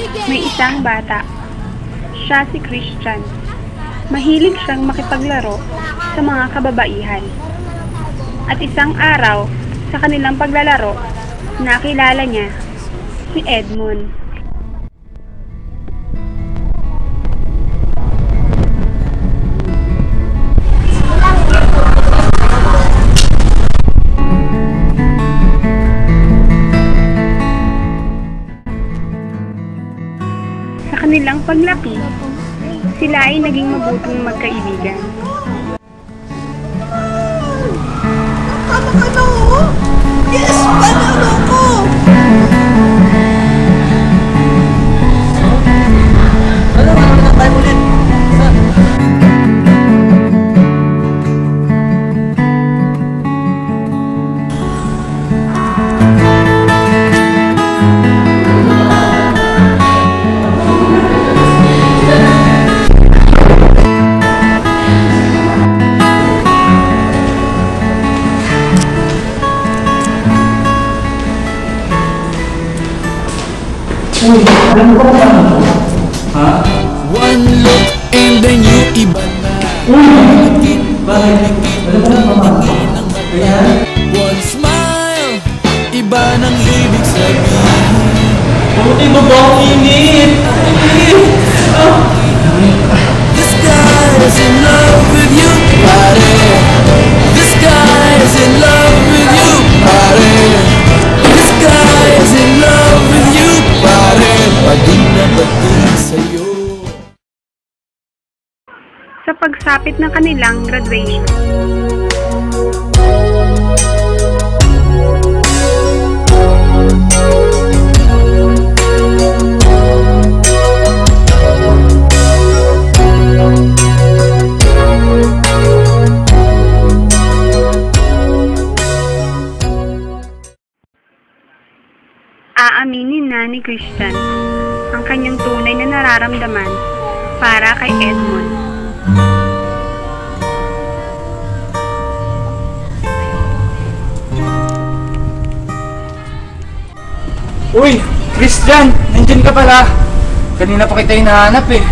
Isang bata. Siya si Christian. Mahilig siyang makipaglaro sa mga kababaihan. At isang araw, sa kanilang paglalaro, nakilala niya si Edmund. Kanilang paglaki, sila ay naging mabuting magkaibigan. Tama ka na, oh! Yes! Panalo One look and then you iba na Tingin, paligid, tingin ang mata One smile, iba nang ibig sabihin Buti mo ba ang init? This guy is in love with you, pare This guy is in love Paging sa'yo. Sa pagsapit ng kanilang graduation, aaminin na ni Christian ang kanyang tunay na nararamdaman para kay Edmund. Uy, Christian, nandyan ka pala. Kanina pa kita hinahanap eh.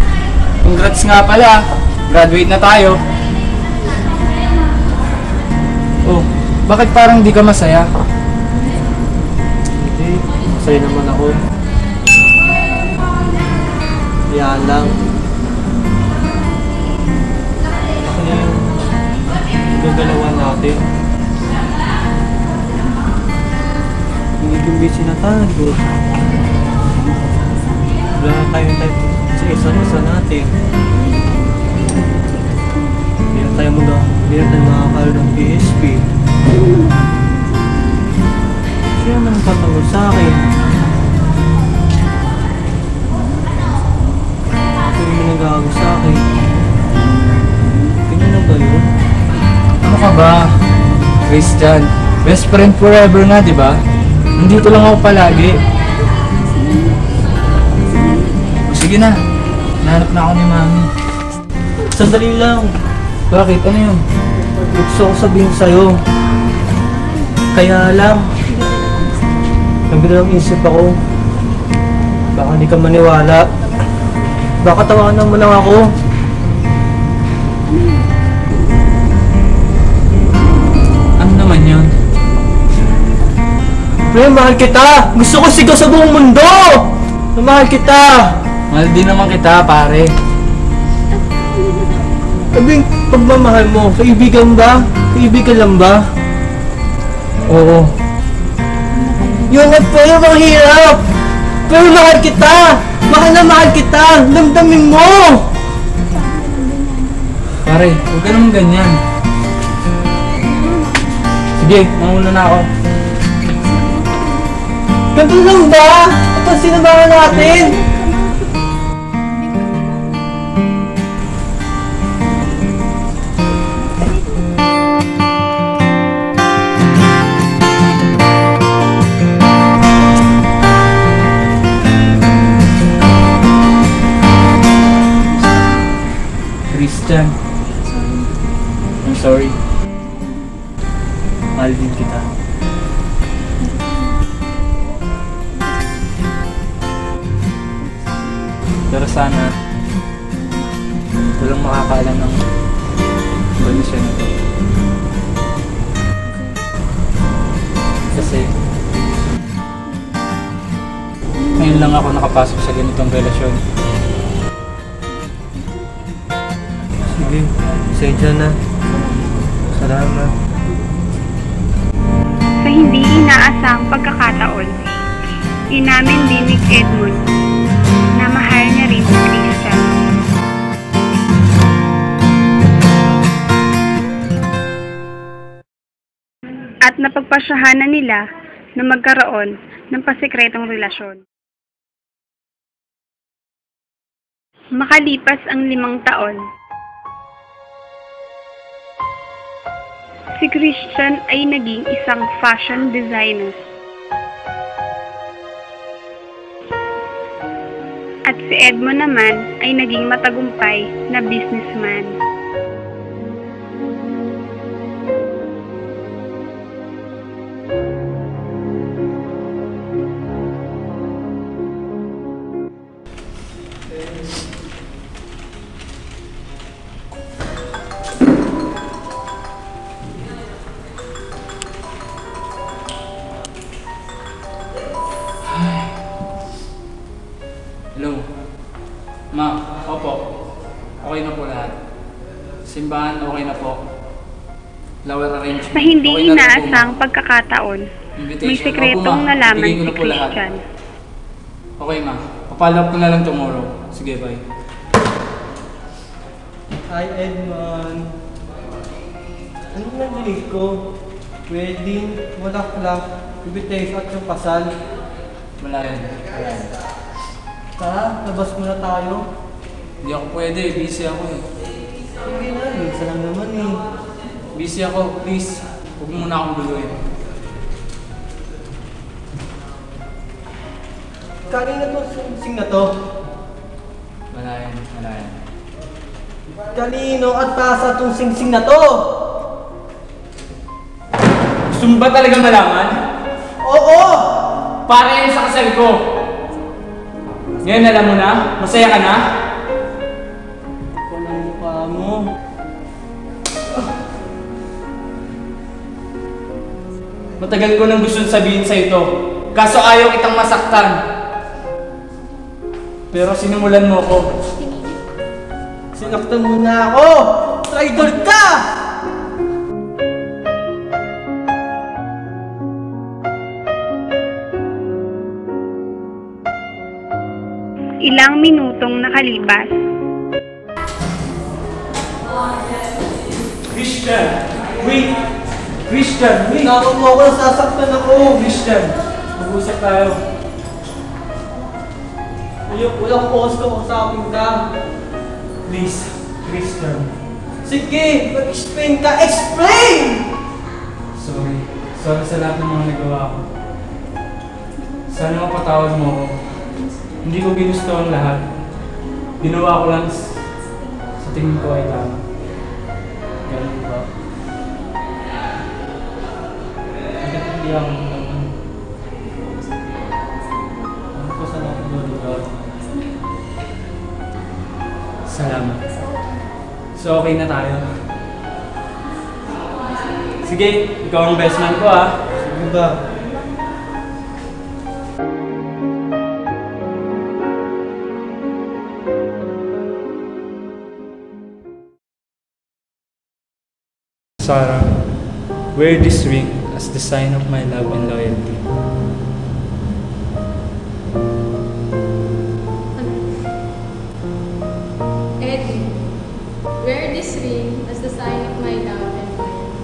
Congrats nga pala. Graduate na tayo. Oh, bakit parang di ka masaya? Hindi, masaya naman ako. Yan lang. Yung gagalawan natin. Nagiging busy na tayo. Wala na tayong type sa isa't isa natin. Hindi tayo muna, hindi na tayo makakalo ng PSP. Sino naman ang tatawag sa akin? Ba? Christian, best friend forever nga, di ba? Nandito lang ako palagi. O, sige na. Nahanap na ako ni Mami. Sandali lang. Bakit? Ano yun? Gusto ko sabihin sa'yo. Kaya lang, nabilang isip ako. Baka hindi ka maniwala. Baka tawanan mo lang ako. Pre, mahal kita! Gusto ko sigaw sa buong mundo! Na Mahal kita! Mahal din naman kita, pare. Sabing pagmamahal mo, kaibigan ba? Kaibigan lang ba? Oo. Yun at pero mahirap! Pero mahal kita! Mahal na mahal kita! Damdamin mo! Pare, huwag ka naman ganyan. Sige, mauna na ako. Ganito lang ba? Ito sinamahan natin! Christian. I'm sorry. Mahal kita. Pero sana, walang makakaalam ng kondisyon nito. Kasi, ngayon lang ako nakapasok sa ganitong relasyon. Sige, sensya na. Salamat. Sa hindi inaasang pagkakataon, inamin din ni Edmund At napagpasyahanan nila na magkaroon ng pasikretong relasyon. Makalipas ang limang taon, si Christian ay naging isang fashion designer. At si Edmond naman ay naging matagumpay na businessman. Simbahan, okay na po. Lower arrangement. Sa hindi okay na inaasang pagkakataon, may Invitation. sikretong Opo, ma. nalaman si na po lahat. Christian. Okay, ma. Papalap ko na lang tomorrow. Sige, bye. Hi, Edmond. Ano na dinig ko? Wedding, bulaklak, invitation at yung kasal. Wala yan. Wala yan. Tara, labas muna tayo. Hindi ako pwede. Busy ako eh. Sige na, minsan lang naman eh. Busy ako. Please. Huwag muna akong guluhin. Kanina to, sing na to. Wala yan. Wala yan. Kanino at tasa tong sing-sing na to? Gusto mo ba talaga malaman? Oo! Para yan sa kasal ko. Ngayon alam mo na? Masaya ka na? Matagal ko nang gusto sabihin sa ito. Kaso ayaw kitang masaktan. Pero sinimulan mo ko. Sinaktan mo na ako! Traitor ka! Ilang minutong nakalipas, Christian! Wait! Christian! Wait! Nako mo ako, nasasaktan ako! Christian! Mag-usap tayo. Ayok, walang pause ko kasapin ka. Please. Christian. Sige, mag-explain ka! Explain! Sorry. Sorry sa lahat ng mga nagawa ko. Sana mapatawad mo ako. Hindi ko ginusto ang lahat. Ginawa ko lang sa tingin ko ay tama. Ganun naman? Ano ko sa nakululugaw? Salamat. So okay na tayo. Sige, ikaw ang best man ko ah. Sige ba? Sarah, wear this ring as the sign of my love and loyalty. Eddie, wear this ring as the sign of my love and loyalty.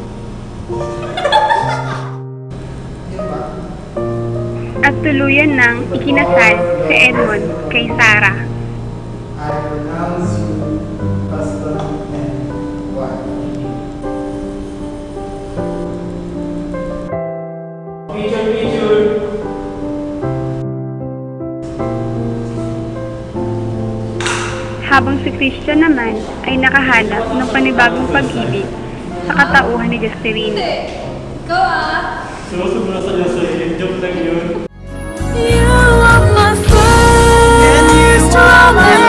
at tuluyan nang ikinasal si Edmond kay Sarah. Christian naman ay nakahanap ng panibagong pag-ibig sa katauhan ni Jasperine. Ikaw ah! Sumusubra sa Diyos, joke lang yun. You are my friend, and you are my